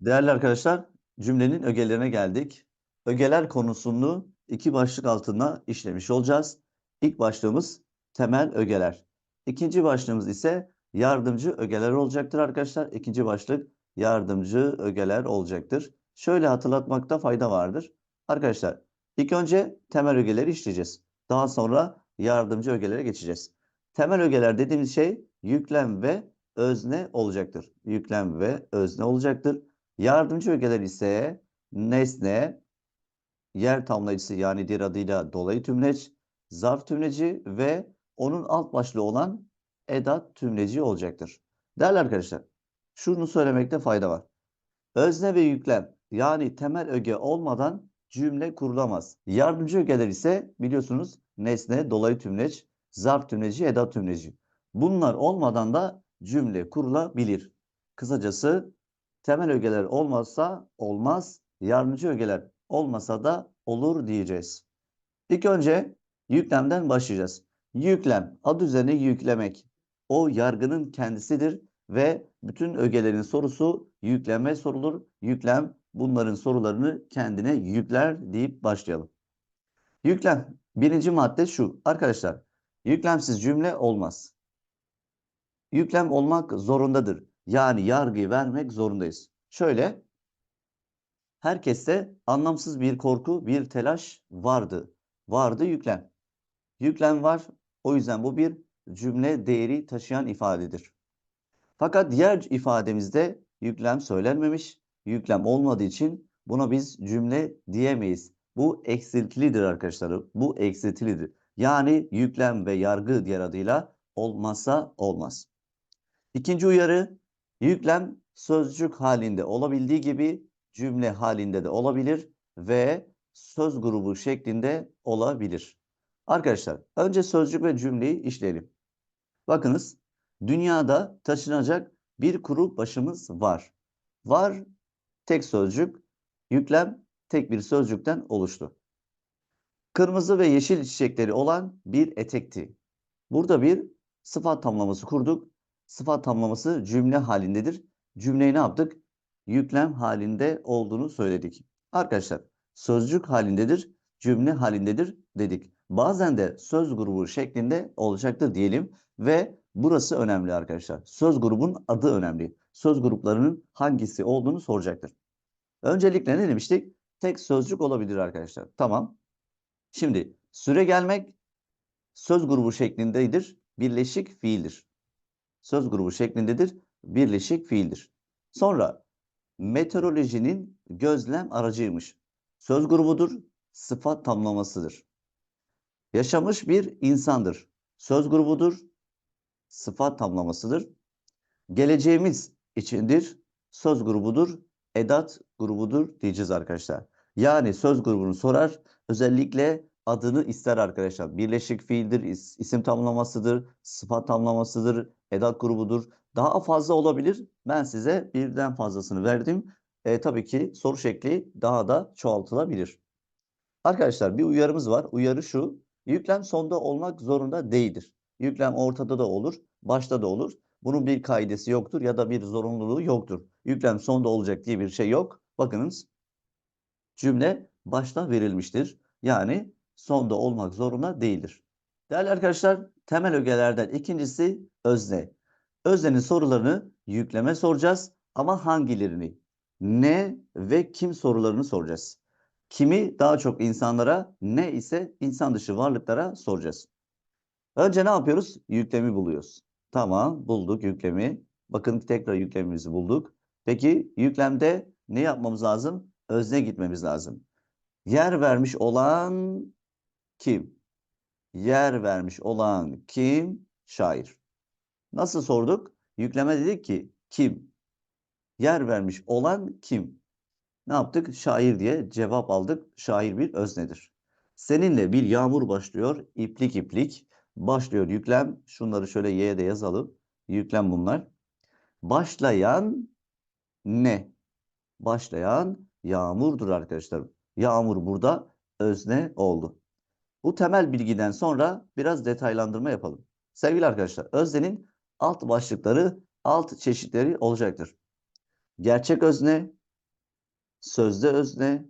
Değerli arkadaşlar, cümlenin ögelerine geldik. Ögeler konusunu iki başlık altında işlemiş olacağız. İlk başlığımız temel ögeler. İkinci başlığımız ise yardımcı ögeler olacaktır arkadaşlar. İkinci başlık yardımcı ögeler olacaktır. Şöyle hatırlatmakta fayda vardır. Arkadaşlar, ilk önce temel ögeleri işleyeceğiz. Daha sonra yardımcı ögelere geçeceğiz. Temel ögeler dediğimiz şey yüklem ve özne olacaktır. Yüklem ve özne olacaktır. Yardımcı ögeler ise nesne, yer tamlayıcısı yani diğer adıyla dolayı tümleç, zarf tümleci ve onun alt başlığı olan edat tümleci olacaktır. Değerli arkadaşlar, şunu söylemekte fayda var. Özne ve yüklem yani temel öge olmadan cümle kurulamaz. Yardımcı ögeler ise biliyorsunuz nesne, dolayı tümleç, zarf tümleci, edat tümleci. Bunlar olmadan da cümle kurulabilir. Kısacası temel ögeler olmazsa olmaz, yardımcı ögeler olmasa da olur diyeceğiz. İlk önce yüklemden başlayacağız. Yüklem, adı üzerine yüklemek. O yargının kendisidir ve bütün ögelerin sorusu yükleme sorulur. Yüklem bunların sorularını kendine yükler deyip başlayalım. Yüklem. Birinci madde şu. Arkadaşlar, yüklemsiz cümle olmaz. Yüklem olmak zorundadır. Yani yargıyı vermek zorundayız. Şöyle, herkeste anlamsız bir korku, bir telaş vardı. Vardı yüklem. Yüklem var. O yüzden bu bir cümle değeri taşıyan ifadedir. Fakat diğer ifademizde yüklem söylenmemiş. Yüklem olmadığı için buna biz cümle diyemeyiz. Bu eksiltilidir arkadaşlar. Bu eksiltilidir. Yani yüklem ve yargı diğer adıyla olmazsa olmaz. İkinci uyarı, yüklem sözcük halinde olabildiği gibi cümle halinde de olabilir ve söz grubu şeklinde olabilir. Arkadaşlar, önce sözcük ve cümleyi işleyelim. Bakınız, dünyada taşınacak bir kuru başımız var. Var tek sözcük, yüklem tek bir sözcükten oluştu. Kırmızı ve yeşil çiçekleri olan bir etekti. Burada bir sıfat tamlaması kurduk. Sıfat tamlaması cümle halindedir. Cümleyi ne yaptık? Yüklem halinde olduğunu söyledik. Arkadaşlar sözcük halindedir, cümle halindedir dedik. Bazen de söz grubu şeklinde olacaktır diyelim ve burası önemli arkadaşlar. Söz grubun adı önemli. Söz gruplarının hangisi olduğunu soracaktır. Öncelikle ne demiştik? Tek sözcük olabilir arkadaşlar. Tamam. Şimdi süre gelmek söz grubu şeklindedir. Birleşik fiildir. Söz grubu şeklindedir. Birleşik fiildir. Sonra meteorolojinin gözlem aracıymış. Söz grubudur. Sıfat tamlamasıdır. Yaşamış bir insandır. Söz grubudur. Sıfat tamlamasıdır. Geleceğimiz içindir. Söz grubudur. Edat grubudur diyeceğiz arkadaşlar. Yani söz grubunu sorar. Özellikle adını ister arkadaşlar. Birleşik fiildir, is, isim tamlamasıdır, sıfat tamlamasıdır, edat grubudur. Daha fazla olabilir. Ben size birden fazlasını verdim. E, tabii ki soru şekli daha da çoğaltılabilir. Arkadaşlar bir uyarımız var. Uyarı şu. Yüklem sonda olmak zorunda değildir. Yüklem ortada da olur, başta da olur. Bunun bir kaidesi yoktur ya da bir zorunluluğu yoktur. Yüklem sonda olacak diye bir şey yok. Bakınız cümle başta verilmiştir. Yani sonda olmak zorunda değildir. Değerli arkadaşlar temel ögelerden ikincisi özne. Öznenin sorularını yükleme soracağız ama hangilerini? Ne ve kim sorularını soracağız. Kimi daha çok insanlara, ne ise insan dışı varlıklara soracağız. Önce ne yapıyoruz? Yüklemi buluyoruz. Tamam, bulduk yüklemi. Bakın tekrar yüklemimizi bulduk. Peki yüklemde ne yapmamız lazım? Özne gitmemiz lazım. Yer vermiş olan kim? Yer vermiş olan kim? Şair. Nasıl sorduk? Yükleme dedik ki kim? Yer vermiş olan kim? Ne yaptık? Şair diye cevap aldık. Şair bir öznedir. Seninle bir yağmur başlıyor. İplik iplik. Başlıyor yüklem. Şunları şöyle y'ye de yazalım. Yüklem bunlar. Başlayan ne? Başlayan yağmurdur arkadaşlar. Yağmur burada özne oldu. Bu temel bilgiden sonra biraz detaylandırma yapalım. Sevgili arkadaşlar, öznenin alt başlıkları, alt çeşitleri olacaktır. Gerçek özne, sözde özne,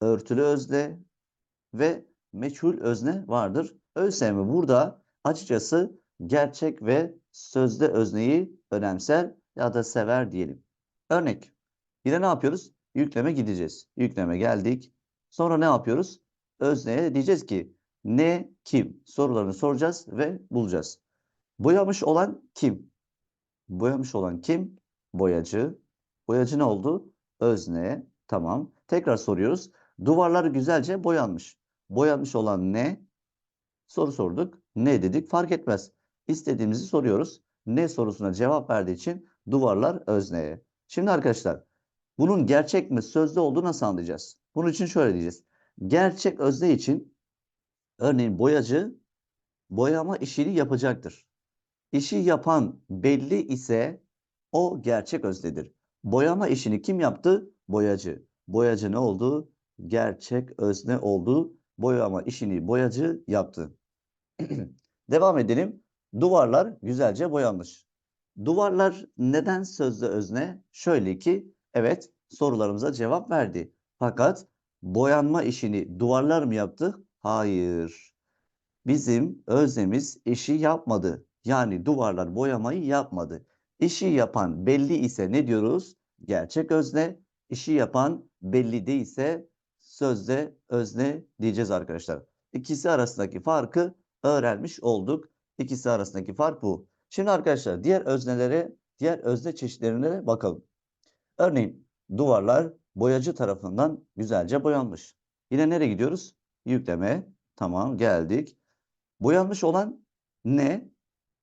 örtülü özne ve meçhul özne vardır. ÖSYM burada açıkçası gerçek ve sözde özneyi önemser ya da sever diyelim. Örnek. Yine ne yapıyoruz? Yükleme gideceğiz. Yükleme geldik. Sonra ne yapıyoruz? Özneye diyeceğiz ki ne, kim sorularını soracağız ve bulacağız. Boyamış olan kim? Boyamış olan kim? Boyacı. Boyacı ne oldu? Özne. Tamam. Tekrar soruyoruz. Duvarlar güzelce boyanmış. Boyanmış olan ne? Soru sorduk. Ne dedik? Fark etmez. İstediğimizi soruyoruz. Ne sorusuna cevap verdiği için duvarlar özneye. Şimdi arkadaşlar bunun gerçek mi sözde olduğunu nasıl anlayacağız? Bunun için şöyle diyeceğiz. Gerçek özne için örneğin boyacı boyama işini yapacaktır. İşi yapan belli ise o gerçek öznedir. Boyama işini kim yaptı? Boyacı. Boyacı ne oldu? Gerçek özne oldu. Boyama işini boyacı yaptı. Devam edelim. Duvarlar güzelce boyanmış. Duvarlar neden sözde özne? Şöyle ki evet sorularımıza cevap verdi. Fakat boyanma işini duvarlar mı yaptı? Hayır. Bizim öznemiz işi yapmadı. Yani duvarlar boyamayı yapmadı. İşi yapan belli ise ne diyoruz? Gerçek özne. İşi yapan belli değilse sözde özne diyeceğiz arkadaşlar. İkisi arasındaki farkı öğrenmiş olduk. İkisi arasındaki fark bu. Şimdi arkadaşlar diğer öznelere, diğer özne çeşitlerine bakalım. Örneğin duvarlar boyacı tarafından güzelce boyanmış. Yine nereye gidiyoruz? Yükleme. Tamam geldik. Boyanmış olan ne?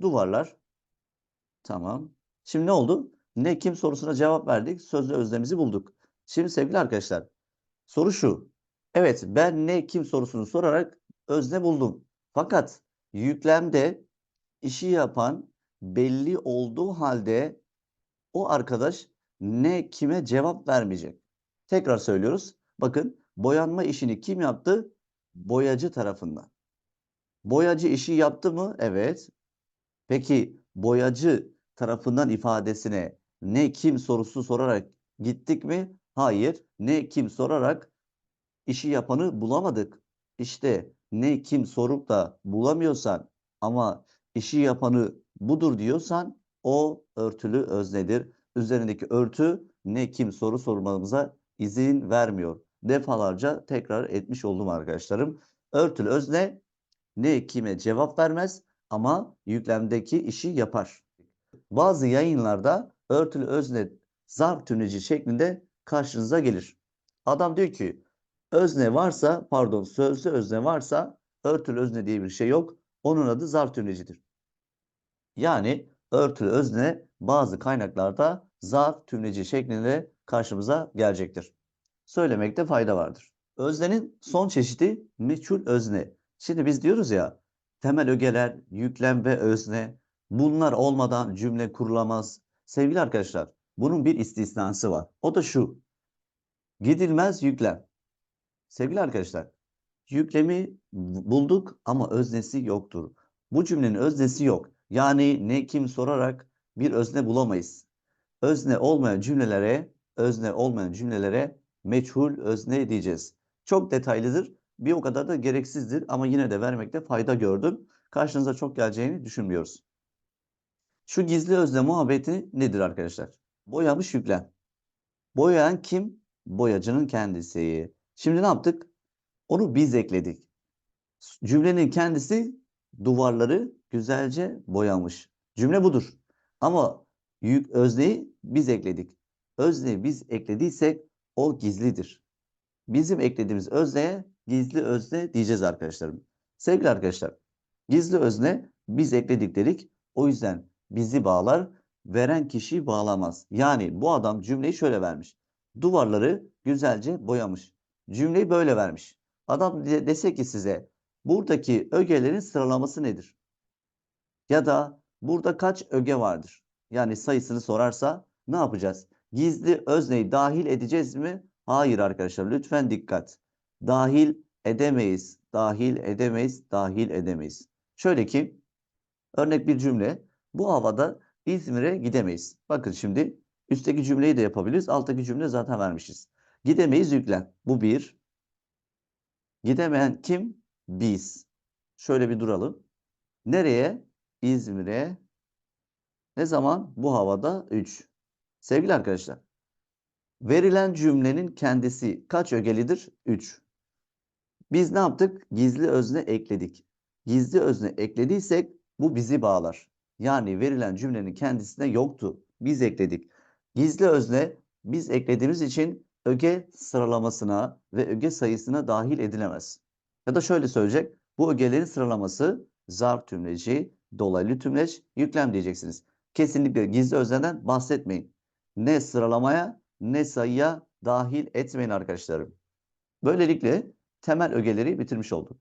Duvarlar. Tamam. Şimdi ne oldu? Ne kim sorusuna cevap verdik. Sözlü özlemizi bulduk. Şimdi sevgili arkadaşlar soru şu. Evet ben ne kim sorusunu sorarak özne buldum. Fakat yüklemde işi yapan belli olduğu halde o arkadaş ne kime cevap vermeyecek. Tekrar söylüyoruz. Bakın boyanma işini kim yaptı? Boyacı tarafından. Boyacı işi yaptı mı? Evet. Peki boyacı tarafından ifadesine ne kim sorusu sorarak gittik mi? Hayır. Ne kim sorarak işi yapanı bulamadık. İşte ne kim sorup da bulamıyorsan ama işi yapanı budur diyorsan o örtülü öznedir. Üzerindeki örtü ne kim soru sormamıza izin vermiyor. Defalarca tekrar etmiş oldum arkadaşlarım. Örtülü özne ne kime cevap vermez ama yüklemdeki işi yapar. Bazı yayınlarda örtülü özne zarf tümleci şeklinde karşınıza gelir. Adam diyor ki özne varsa pardon sözlü özne varsa örtülü özne diye bir şey yok. Onun adı zarf tümlecidir. Yani örtülü özne bazı kaynaklarda zarf tümleci şeklinde karşımıza gelecektir. Söylemekte fayda vardır. Öznenin son çeşidi meçhul özne. Şimdi biz diyoruz ya temel ögeler, yüklem ve özne bunlar olmadan cümle kurulamaz. Sevgili arkadaşlar bunun bir istisnası var. O da şu. Gidilmez yüklem. Sevgili arkadaşlar yüklemi bulduk ama öznesi yoktur. Bu cümlenin öznesi yok. Yani ne kim sorarak bir özne bulamayız. Özne olmayan cümlelere, özne olmayan cümlelere meçhul özne diyeceğiz. Çok detaylıdır. Bir o kadar da gereksizdir ama yine de vermekte fayda gördüm. Karşınıza çok geleceğini düşünmüyoruz. Şu gizli özne muhabbeti nedir arkadaşlar? Boyamış yüklem. Boyayan kim? Boyacının kendisi. Şimdi ne yaptık? Onu biz ekledik. Cümlenin kendisi duvarları güzelce boyamış. Cümle budur. Ama yük özneyi biz ekledik. Özneyi biz eklediysek o gizlidir. Bizim eklediğimiz özneye gizli özne diyeceğiz arkadaşlarım. Sevgili arkadaşlar, gizli özne biz ekledik dedik. O yüzden bizi bağlar, veren kişi bağlamaz. Yani bu adam cümleyi şöyle vermiş. Duvarları güzelce boyamış. Cümleyi böyle vermiş. Adam de dese ki size buradaki ögelerin sıralaması nedir? Ya da burada kaç öge vardır? Yani sayısını sorarsa ne yapacağız? Gizli özneyi dahil edeceğiz mi? Hayır arkadaşlar lütfen dikkat. Dahil edemeyiz, dahil edemeyiz, dahil edemeyiz. Şöyle ki örnek bir cümle. Bu havada İzmir'e gidemeyiz. Bakın şimdi üstteki cümleyi de yapabiliriz. Alttaki cümle zaten vermişiz. Gidemeyiz yüklem. Bu bir. Gidemeyen kim? Biz. Şöyle bir duralım. Nereye? İzmir'e. Ne zaman? Bu havada 3. Sevgili arkadaşlar. Verilen cümlenin kendisi kaç ögelidir? 3. Biz ne yaptık? Gizli özne ekledik. Gizli özne eklediysek bu bizi bağlar. Yani verilen cümlenin kendisinde yoktu. Biz ekledik. Gizli özne biz eklediğimiz için öge sıralamasına ve öge sayısına dahil edilemez. Ya da şöyle söyleyecek. Bu ögelerin sıralaması zarf tümleci, dolaylı tümleç, yüklem diyeceksiniz. Kesinlikle gizli özneden bahsetmeyin. Ne sıralamaya ne sayıya dahil etmeyin arkadaşlarım. Böylelikle temel ögeleri bitirmiş olduk.